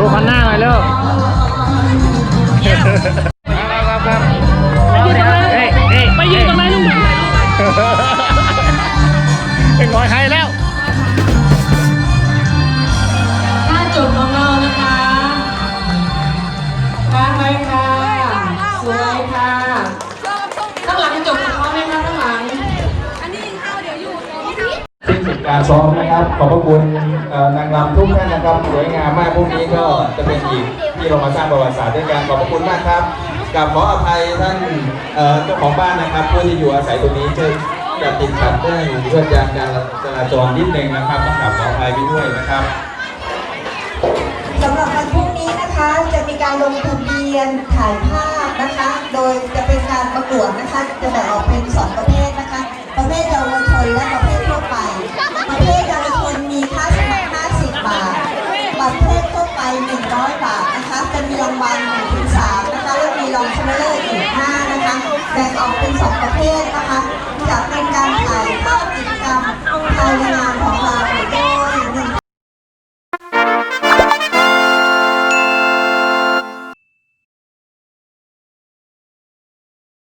ดูคันหน้าหน่อยเร็ว การซ้อมนะครับ ขอบพระคุณนางรำทุกท่านนะครับสวยงามมากพรุ่งนี้ก็จะเป็นอีกที่เรามาสร้างประวัติศาสตร์ด้วยกันขอบพระคุณมากครับกับขออภัยท่านเจ้าของบ้านนะครับผู้ที่อยู่อาศัยตรงนี้จะจะติดขัดเรื่องเรื่องการจราจรนิดนึงนะครับต้องกราบขออภัยไปด้วยนะครับสำหรับวันพรุ่งนี้นะคะจะมีการลงทะเบียนถ่ายภาพนะคะ โดยจะเป็นการประกวดนะคะจะแบ่งออกเป็น 500 บาทนะคะ จะมีรางวัล1ถึง3นะคะ แล้วมีรองชนะเลิศอีก5นะคะ แบ่งออกเป็น 2 ประเภทนะคะ จะเป็นการถ่ายภาพกิจกรรมภายในงาน